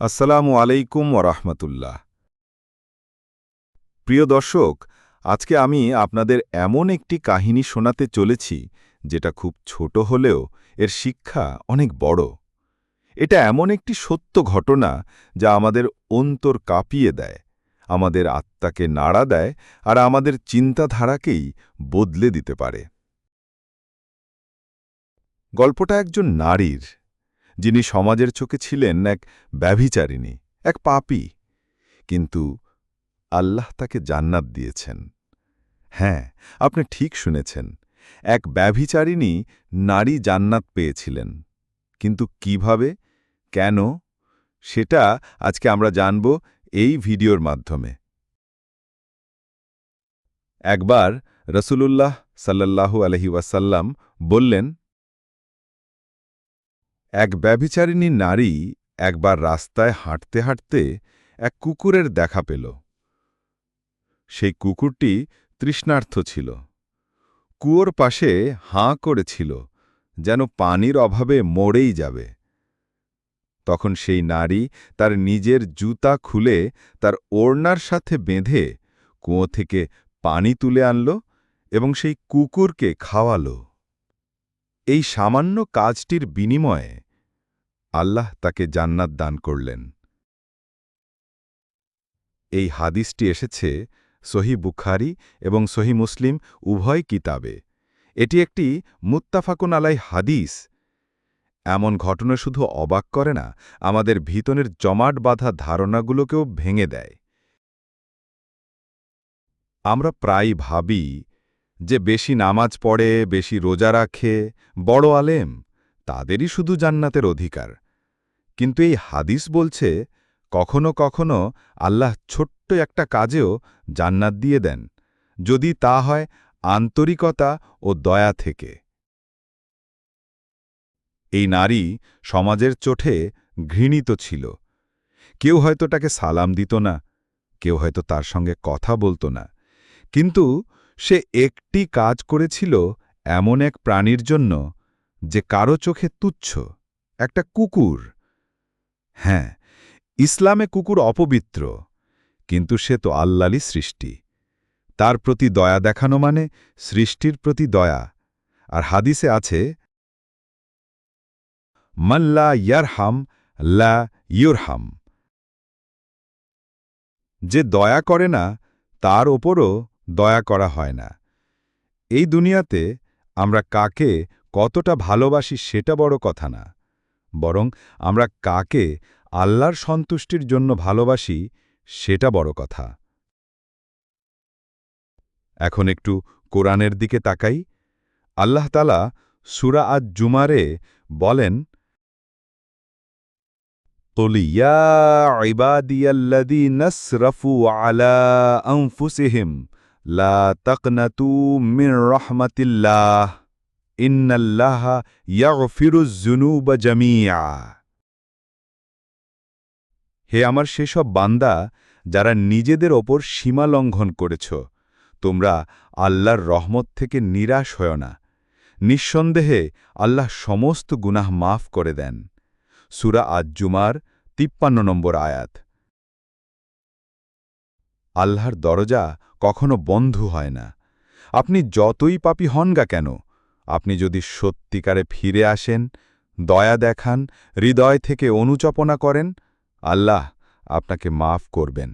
আসসালামু আলাইকুম ওরহমতুল্লাহ। প্রিয় দর্শক, আজকে আমি আপনাদের এমন একটি কাহিনী শোনাতে চলেছি, যেটা খুব ছোট হলেও এর শিক্ষা অনেক বড়। এটা এমন একটি সত্য ঘটনা যা আমাদের অন্তর কাঁপিয়ে দেয়, আমাদের আত্মাকে নাড়া দেয়, আর আমাদের চিন্তাধারাকেই বদলে দিতে পারে। গল্পটা একজন নারীর যিনি সমাজের চোখে ছিলেন এক ব্যভিচারিণী, এক পাপী। কিন্তু আল্লাহ তাকে জান্নাত দিয়েছেন। হ্যাঁ আপনি ঠিক শুনেছেন, এক ব্যভিচারিণী নারী জান্নাত পেয়েছিলেন। কিন্তু কীভাবে? কেন? সেটা আজকে আমরা জানব এই ভিডিওর মাধ্যমে। একবার রসুলুল্লাহ সাল্লাল্লাহু আলহি ওয়াসাল্লাম বললেন এক ব্যভিচারিণী নারী একবার রাস্তায় হাঁটতে হাঁটতে এক কুকুরের দেখা পেল। সেই কুকুরটি তৃষ্ণার্থ ছিল। কুয়োর পাশে হাঁ করেছিল যেন পানির অভাবে মরেই যাবে। তখন সেই নারী তার নিজের জুতা খুলে তার ওড়নার সাথে বেঁধে কুয়ো থেকে পানি তুলে আনল এবং সেই কুকুরকে খাওয়াল। এই সামান্য কাজটির বিনিময়ে আল্লাহ তাকে জান্নাত দান করলেন। এই হাদিসটি এসেছে সহি বুখারি এবং সহি মুসলিম উভয় কিতাবে। এটি একটি মুত্তাফাকুন আলাই হাদিস। এমন ঘটনা শুধু অবাক করে না, আমাদের ভিতনের জমাট বাঁধা ধারণাগুলোকেও ভেঙে দেয়। আমরা প্রায় ভাবি যে বেশি নামাজ পড়ে, বেশি রোজা রাখে, বড় আলেম, তাদেরই শুধু জান্নাতের অধিকার। কিন্তু এই হাদিস বলছে, কখনো কখনো আল্লাহ ছোট্ট একটা কাজেও জান্নাত দিয়ে দেন, যদি তা হয় আন্তরিকতা ও দয়া থেকে। এই নারী সমাজের চোঠে ঘৃণিত ছিল। কেউ হয়তো তাকে সালাম দিত না, কেউ হয়তো তার সঙ্গে কথা বলতো না, কিন্তু সে একটি কাজ করেছিল এমন এক প্রাণীর জন্য যে কারও চোখে তুচ্ছ, একটা কুকুর। হ্যাঁ ইসলামে কুকুর অপবিত্র, কিন্তু সে তো আল্লালি সৃষ্টি। তার প্রতি দয়া দেখানো মানে সৃষ্টির প্রতি দয়া। আর হাদিসে আছে মাল্লা ইয়ারহাম, লা ইয়ুরহাম যে দয়া করে না, তার ওপরও দয়া করা হয় না। এই দুনিয়াতে আমরা কাকে কতটা ভালোবাসি সেটা বড় কথা না। বরং আমরা কাকে আল্লাহর সন্তুষ্টির জন্য ভালোবাসি সেটা বড় কথা। এখন একটু কোরআনের দিকে তাকাই। আল্লাহ তালা সুরা আজ জুমারে বলেন কলিয়া ইবাদিয়াল্লাদি নসরফু লা তকনতু মিন রহমতিল্লাহ। ইন্নাল্লাহা হে আমার সেসব বান্দা, যারা নিজেদের ওপর সীমা লঙ্ঘন করেছ, তোমরা আল্লাহর রহমত থেকে নিরাশ হয় না। নিঃসন্দেহে আল্লাহ সমস্ত গুনাহ মাফ করে দেন। সুরা আজ্জুমার তিপ্পান্ন নম্বর আয়াত। আল্লাহর দরজা কখনো বন্ধু হয় না। আপনি যতই পাপি হন গা কেন আপনি যদি সত্যিকারে ফিরে আসেন, দয়া দেখান, হৃদয় থেকে অনুচপনা করেন, আল্লাহ আপনাকে মাফ করবেন।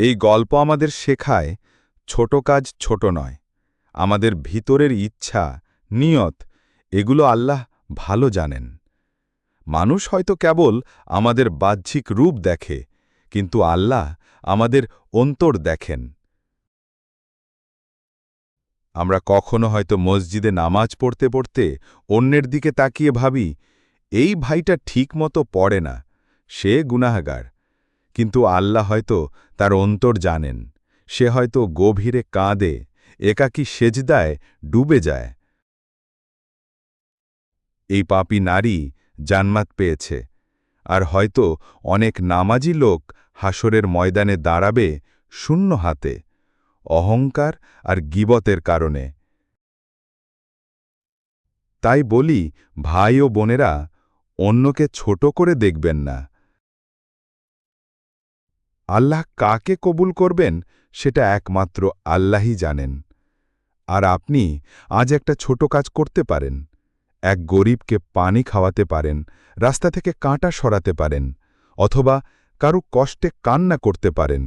এই গল্প আমাদের শেখায়, ছোট কাজ ছোট নয়, আমাদের ভিতরের ইচ্ছা, নিয়ত, এগুলো আল্লাহ ভালো জানেন। মানুষ হয়তো কেবল আমাদের বাহ্যিক রূপ দেখে, কিন্তু আল্লাহ আমাদের অন্তর দেখেন। আমরা কখনো হয়তো মসজিদে নামাজ পড়তে পড়তে অন্যের দিকে তাকিয়ে ভাবি, এই ভাইটা ঠিক মতো পড়ে না, সে গুনাহাগার। কিন্তু আল্লাহ হয়তো তার অন্তর জানেন, সে হয়তো গভীরে কাঁদে, একাকী সেজদায় ডুবে যায়। এই পাপি নারী জান্মাত পেয়েছে, আর হয়তো অনেক নামাজি লোক হাসরের ময়দানে দাঁড়াবে শূন্য হাতে। অহংকার আর গিবতের কারণে। তাই বলি, ভাই ও বোনেরা, অন্যকে ছোট করে দেখবেন না। আল্লাহ কাকে কবুল করবেন, সেটা একমাত্র আল্লাহই জানেন। আর আপনি আজ একটা ছোট কাজ করতে পারেন। এক গরিবকে পানি খাওয়াতে পারেন, রাস্তা থেকে কাঁটা সরাতে পারেন, অথবা কারু কষ্টে কান্না করতে পারেন।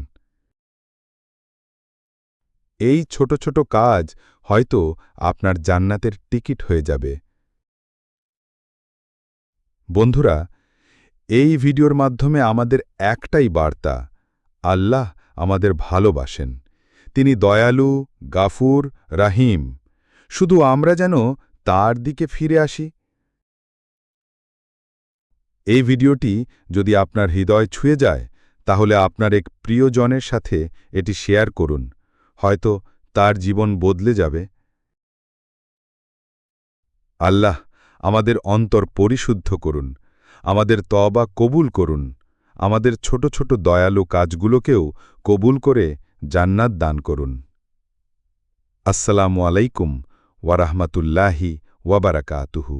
এই ছোট ছোট কাজ হয়তো আপনার জান্নাতের টিকিট হয়ে যাবে। বন্ধুরা, এই ভিডিওর মাধ্যমে আমাদের একটাই বার্তা, আল্লাহ আমাদের ভালোবাসেন। তিনি দয়ালু, গাফুর, রাহিম। শুধু আমরা যেন তার দিকে ফিরে আসি। এই ভিডিওটি যদি আপনার হৃদয় ছুঁয়ে যায়, তাহলে আপনার এক প্রিয়জনের সাথে এটি শেয়ার করুন। হয়তো তার জীবন বদলে যাবে। আল্লাহ আমাদের অন্তর পরিশুদ্ধ করুন, আমাদের তবা কবুল করুন, আমাদের ছোট ছোট দয়ালু কাজগুলোকেও কবুল করে জান্নাত দান করুন। আসসালামু আলাইকুম ওয়ারাহমাতুল্লাহি ওয়াবারাকাতুহু